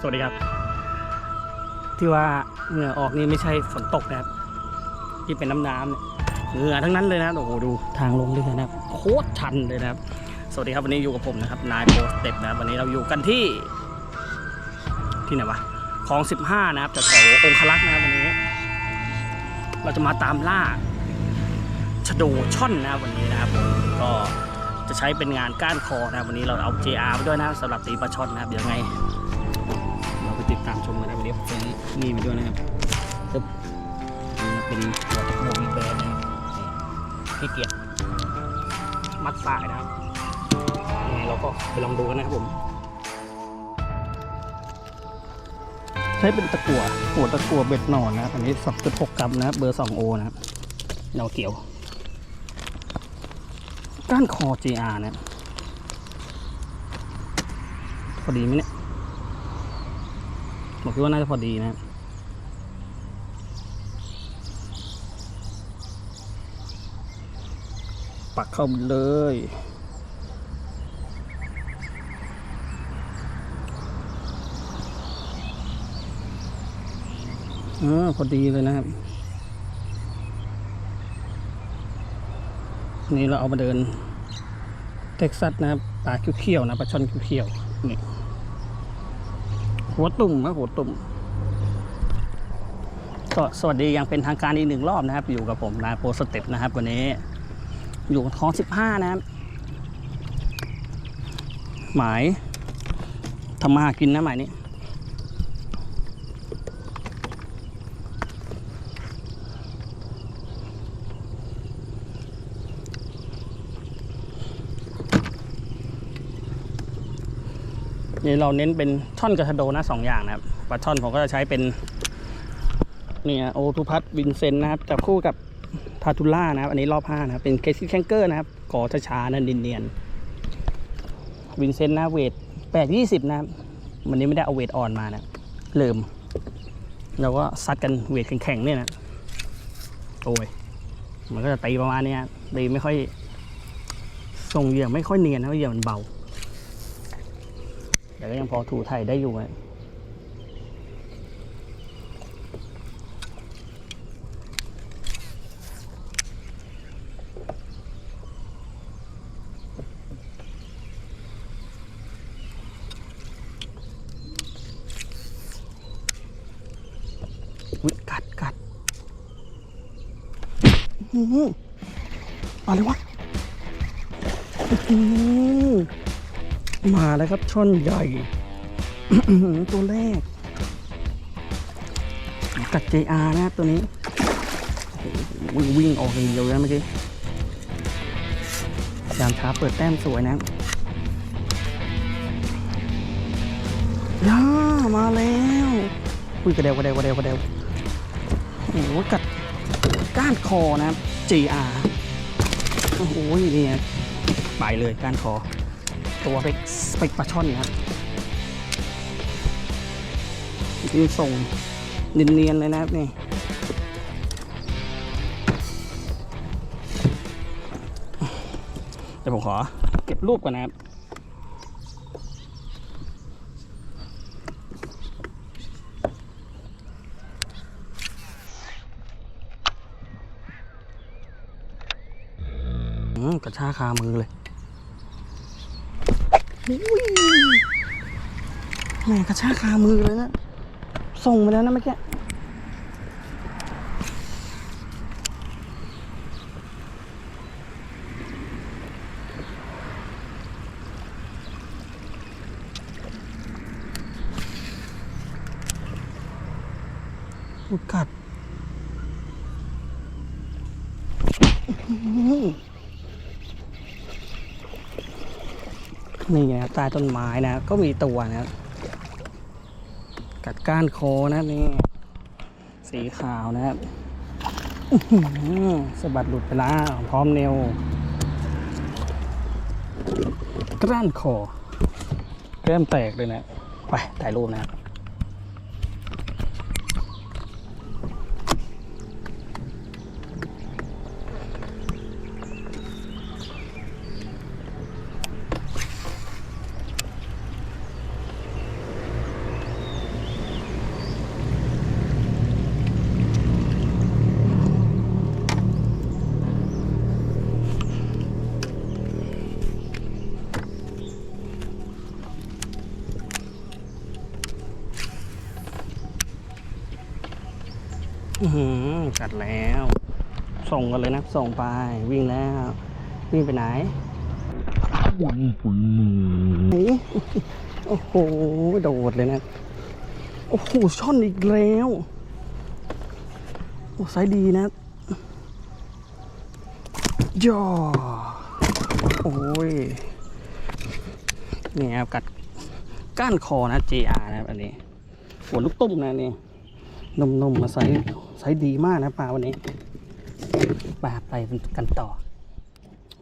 สวัสดีครับ ที่ว่าเหงื่อออกนี่ไม่ใช่ฝนตกนะครับ ที่เป็นน้ำน้ำเนี่ยเหงื่อทั้งนั้นเลยนะโอ้โหดูทางลงเรือนะครับโคตรชันเลยนะครับ สวัสดีครับวันนี้อยู่กับผมนะครับนายโปสเต็ปนะวันนี้เราอยู่กันที่ ที่ไหนวะคลอง 15 นะครับจากแถวองคลักษ์นะครับวันนี้ เราจะมาตามล่าชโดช่อนนะวันนี้นะครับผมก็จะใช้เป็นงานก้านคอนะวันนี้เราเอา JR ไปด้วยนะสำหรับตีปลาช่อนนะครับเดี๋ยวยังไง ตามชมกันนะวันนี้ผมซื้อนี่ไปด้วยนะครับตึ๊บนี่เป็นหัวโมีแบนนะครับนี่เกียรมัดสายนะครับยังไงเราก็ไปลองดูกันนะครับผม ใช้เป็นตะกั่วหัวตะกั่วเบ็ดหนอนนะครับอันนี้ 2.6 กรัมนะครับ เบอร์ 2 โอนะครับเนาเกี่ยว ก้านคอ JR นะพอดีไหมเนี่ย ผมคิดว่าน่าจะพอดีนะครับปักเข้าเลยออพอดีเลยนะครับ นี่เราเอามาเดิน เท็กซัสนะครับปลาเขียวๆนะปลาช่อนเขียวๆนี่ หัวตุ่มนะหัวตุ่มก็สวัสดียังเป็นทางการอีกหนึ่งรอบนะครับ อยู่กับผมนายโปรสเต็ปนะครับ วันนี้ อยู่ท้องสิบห้านะครับ หมายทำมาหากินนะหมายนี้ นี่เราเน้นเป็นช่อนกระทะโดนะสองอย่างนะครับปลาช่อนผมก็จะใช้เป็นเนี่ยโอทูพัทวินเซนนะครับจับคู่กับทาทูล่านะครับ อันนี้รอบห้านะครับเป็นเคซี่แคนเกอร์นะครับก่อช้าๆนั่นเนียนๆวินเซนนะเวทแปดยี่สิบนะครับวันนี้ไม่ได้เอาเวทอ่อนมานะเริ่มเราก็ซัดกันเวทแข็งๆเนี่ยนะโอ้ยมันก็จะตีประมาณนี้ตีไม่ค่อยทรงเหยื่อไม่ค่อยเนียนนะเพราะเหยื่อมันเบา แต่ก็ยังพอถูไทยได้อยู่อะกัดกัดอืออะไรวะอื้อหือ มาแล้วครับช่อนใหญ่ ตัวแรก กัด JR นะครับตัวนี้โอ้โหวิ่งออกอย่างเดียวนะเมื่อกี้ยามช้าเปิดแต้มสวยนะย่ามาแล้วอุ้ยกระเดวกระเดวกระเดวกระเดวโอ้โหกัดก้านคอนะครับ JR โอ้โหนี่ไงไปเลยก้านคอ ตัวเป็กสเปกปลาช่อนนะครับนี่ส่งเนียนๆเลยนะครับนี่เดี๋ยวผมขอเก็บรูปก่อนนะครับอืมกระชากคามือเลย แหมกระชากคามือเลยนะ ส่งไปแล้วนะเมื่อกี้อุกัดนี่ไงครับใต้ต้นไม้นะ ก็มีตัวนะครับ ก้านโคนะนี่ สีขาวนะครับสะบัดหลุดไปแล้ว พร้อมเนวกล้านคอแก้มแตกเลยนะ ไปถ่ายรูปนะครับ กัดแล้ว ส่งกันเลยนะ ส่งไป วิ่งแล้ว วิ่งไปไหนไหนโอ้โห โดดเลยนะ โอ้โห ช่อนอีกแล้ว โอ้ไซดีนะย่อโอ้ยนี่ครับกัดก้านคอนะ JR นะครับอันนี้หัวลูกตุ้มนะนี่ นุ่มๆมาไซส์ไซส์ดีมากนะปลาวันนี้ปลาไปกันต่อ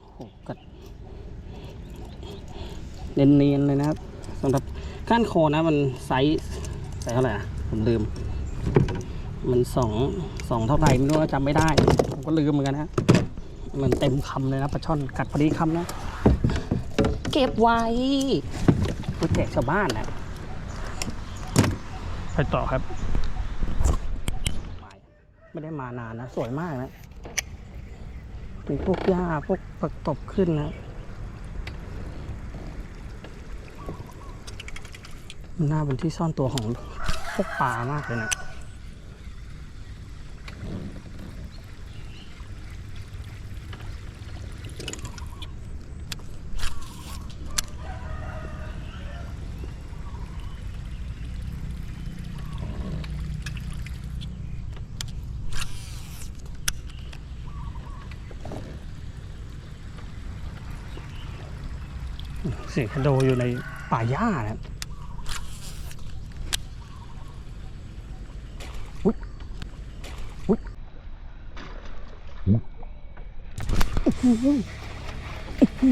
โอ้โหกัดเนียนๆเลยนะครับสำหรับก้านคอนะมันไซส์ไซส์เท่าไหร่อะผมลืม มันสองสองเท่าไหร่ไม่รู้จำไม่ได้ ผมก็ลืมเหมือนกันนะมันเต็มคำเลยนะปลาช่อนกัดพอดีคำนะ เก็บไว้เพื่อแจกชาวบ้านนะไปต่อครับ ไม่ได้มานานนะ สวยมากนะเป็นพวกหญ้าพวกผักตบขึ้นนะมันน่าเป็นที่ซ่อนตัวของพวกปลามากเลยนะ เสียงคโดอยู่ในป่าหญ้านะอุ๊ยอุ๊ยโอ้โหโอ้โห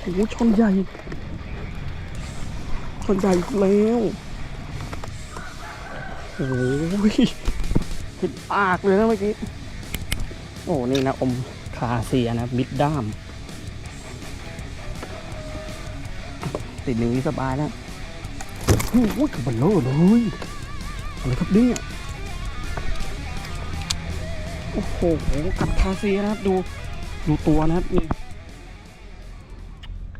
โอ้โหชนใหญ่ชนใหญ่แล้วโอ้ยผิดปากเลยนะเมื่อกี้ โอ้ นี่นะ อมคาเซียนะ มิดด้าม ติดหนึ่งนี่สบายแล้วโอ้ยกับบันโลเลยอะไรครับเนี่ยโอ้โหกัดคาเซียนะครับ ดูดูตัวนะครับนี่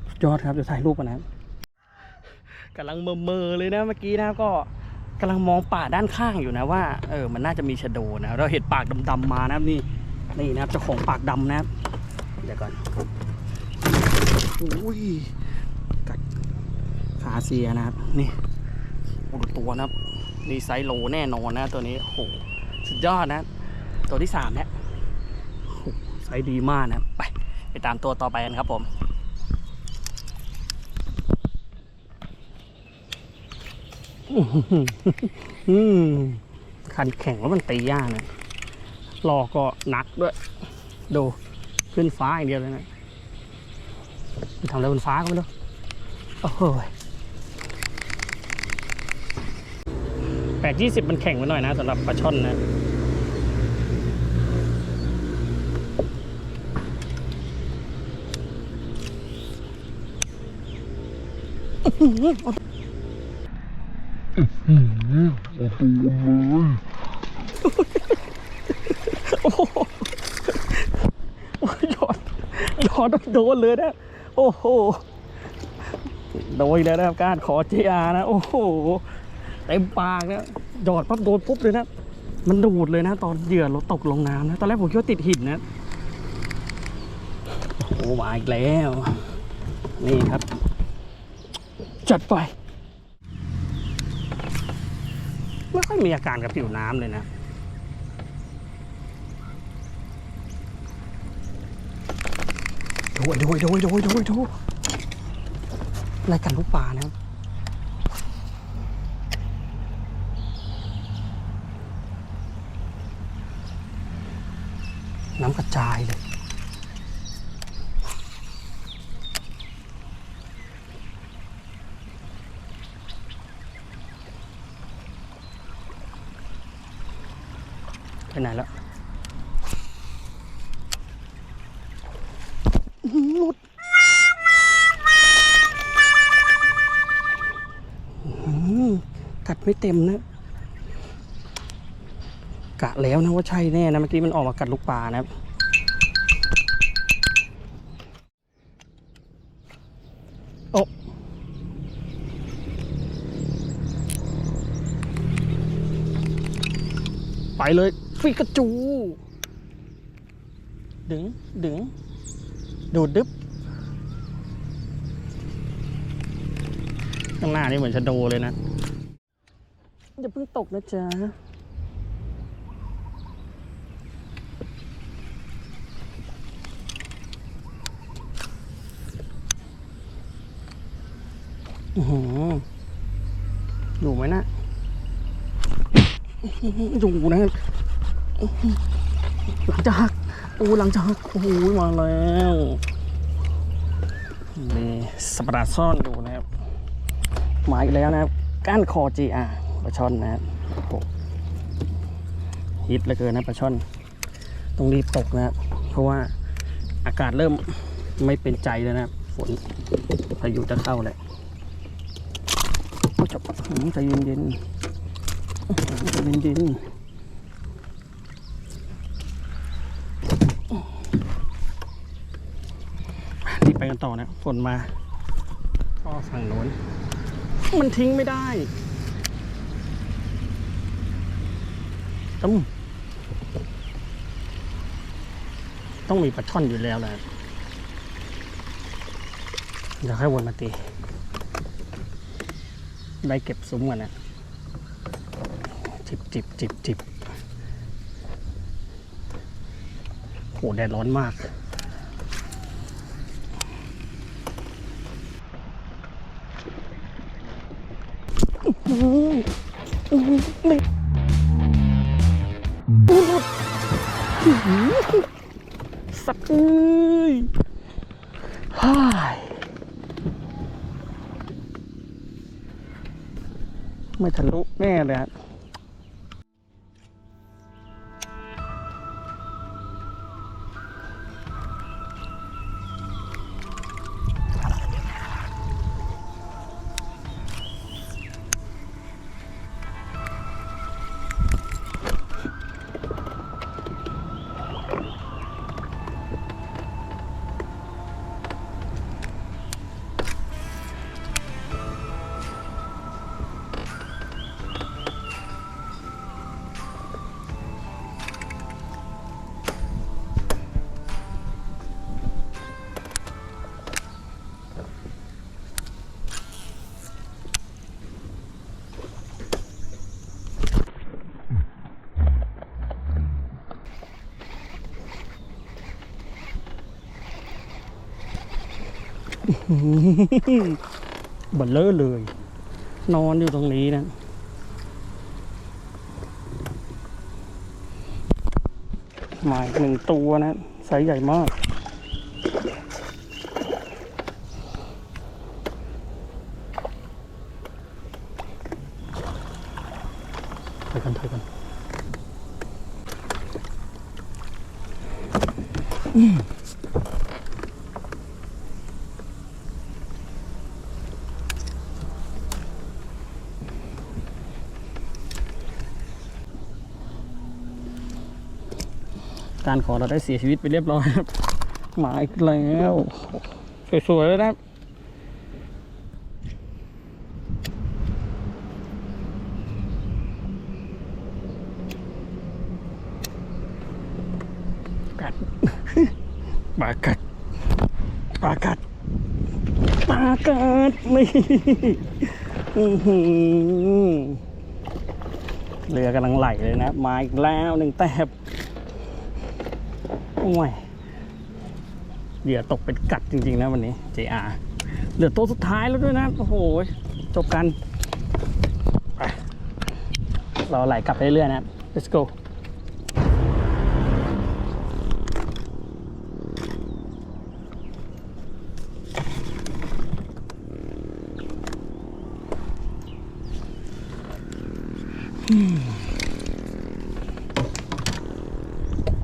สุดยอดครับเดี๋ยวถ่ายรูปกันนะครับกำลังเมอเมอๆเลยนะเมื่อกี้นะก็กำลังมองป่าด้านข้างอยู่นะว่าเออมันน่าจะมีชะโดนะเราเห็นปากดำๆมานะครับนี่นี่นะครับเจ้าของปากดำนะครับเดี๋ยวก่อนอุ้ยกัด ขาเซียนะครับ นี่อดูตัวนะครับนี่ไซส์โลแน่นอนนะตัวนี้โหสุดยอดนะ ตัวที่สามแล้วโอ้โหไซส์ดีมากนะไปไปตามตัวต่อไปกันครับผมอืมคันแข่งแล้วมันตียากนะรอก็หนักด้วย ดูขึ้นฟ้าอย่างเดียวเลยนะทำอะไรบนฟ้าก็ไม่รู้โอ้โแปดยี่สิบมันแข่งไปหน่อยนะสำหรับปลาช่อนนะโอ้โหโอ้ยหยอดหยอดโดนเลยนะ โอ้โห โดนแล้วนะครับการขอเจอานะ โอ้โห เต็มปากนะหยอดปั๊บโดนปุ๊บเลยนะ มันดูดเลยนะ ตอนเหยื่อเราตกลงน้ำนะ ตอนแรกผมคิดว่าติดหินนะ โอ้มาอีกแล้ว นี่ครับ จัดไป ไม่ค่อยมีอาการกับผิวน้ำเลยนะโดยโดยโดยโดยโดยโดยรายการลูกปลานะครับ น้ำกระจายเลย ไปไหนแล้วมุดกัดไม่เต็มนะ กะแล้วนะว่าใช่แน่นะเมื่อกี้มันออกมากัดลูกปลานะครับโอ้ไปเลยฟิกจู ดึง ดึง ดูดดึบข้างหน้านี่เหมือนชะโดเลยนะ อย่าเพิ่งตกนะจ๊ะ อยู่ไหมนะอยู่นะหลังจากโอ้หลังจากโอ้โหมาแล้วนี่สัปดาห์ซ่อนอยู่นะครับมาอีกแล้วนะครับก้านคอจีอาปลาช่อนนะครับฮิตเหลือเกินนะปลาช่อนต้องรีบตกนะครับเพราะว่าอากาศเริ่มไม่เป็นใจแล้วนะครับฝนพายุจะเข้าแหละ โอ้ยจบอืมใจเย็นเย็นๆอื้อหือใจเย็นเย็นๆรีบไปกันต่อนะฝนมาก็ฝั่งโน้น มันทิ้งไม่ได้ต้องต้องมีปลาช่อนอยู่แล้วแหละเดี๋ยวให้วนมาตี ได้เก็บซุ้มกันนะจิบจิบจิบจิบโหแดดร้อนมาก อื้อหืออื้อหือนี่อื้อหือสัตว์เอ้ยฮ่าย ไม่ทะลุแน่เลยครับ นเลอะเลย นอนอยู่ตรงนี้นะหมายหนึ่งตัวนะไซส์ใหญ่มาก ถอยกันถอยกัน การขอเราได้เสียชีวิตไปเรียบร้อยครับหมาอีกแล้วสวยๆเลยนะครับกัดปลากัดปลากัดปลากัดนี่เรือกำลังไหลเลยนะ มาอีกแล้วหนึ่งแตบ โอ้ยเหยื่อตกเป็นกัดจริง ๆ นะวันนี้ JR เหลือโต๊ะสุดท้ายแล้วด้วยนะ โอ้โห จบกันไปเราไหลกลับไปเรื่อยๆนะ let's go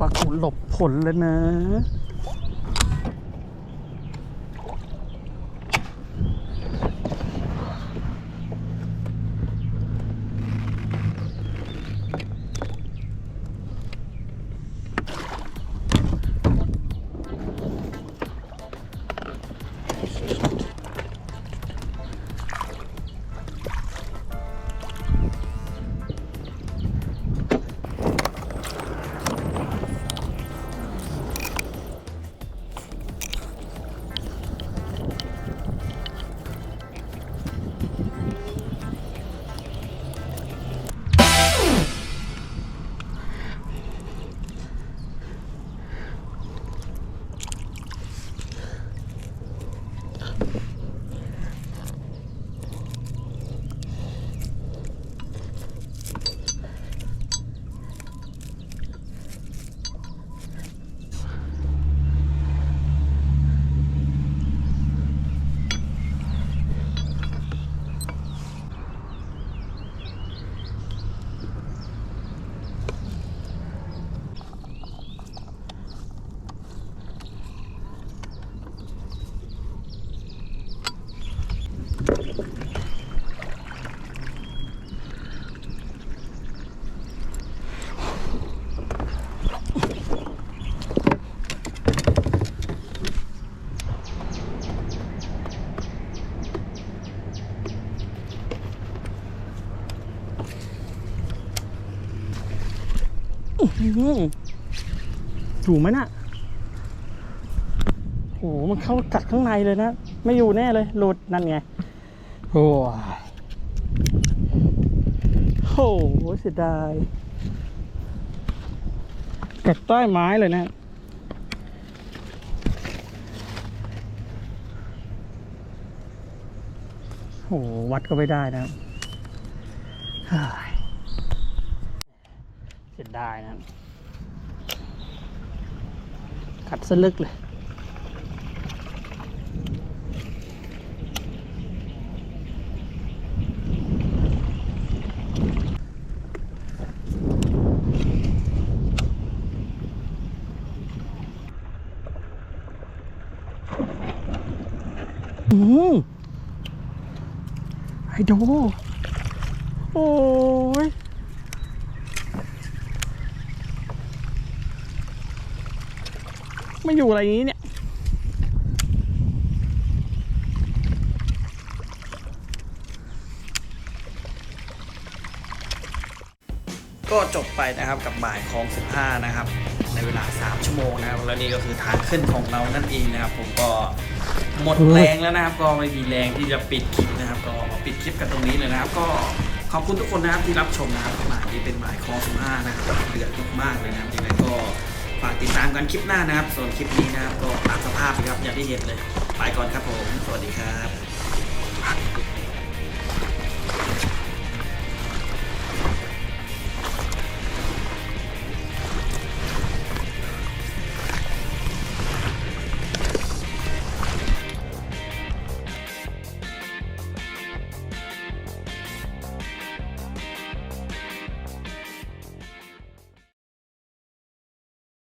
ว่าคุณหลบ ผลแล้วนะ อยู่ไหมน่ะโอ้โหมันเข้ากัดข้างในเลยนะ ไม่อยู่แน่เลยหลุดนั่นไง โอ้ยโอ้โหเสียดายกัดใต้ไม้เลยนะโอ้โหวัดก็ไม่ได้นะเสียดายนะ กัดสลึกเลย อืมไอโด โอ้ย ม่อยู่อะไรนี้เนี่ยก็จบไปนะครับกับบ่ายของ 15 นะครับ ในเวลา 3 ชั่วโมงนะครับ แล้วนี่ก็คือทางขึ้นของเรานั่นเองนะครับ ผมก็หมดแรงแล้วนะครับ ก็ไม่มีแรงที่จะปิดคลิปนะครับ ก็มาปิดคลิปกันตรงนี้เลยนะครับ ก็ขอบคุณทุกคนนะครับที่รับชมนะครับหมายนี้เป็นหมายของ 15 นะครับเดือดมากๆเลยนะครับยังไงก็ ฝากติดตามกันคลิปหน้านะครับ ส่วนคลิปนี้นะครับก็ตามสภาพนะครับอย่างที่เห็นเลย ไปก่อนครับผม สวัสดีครับ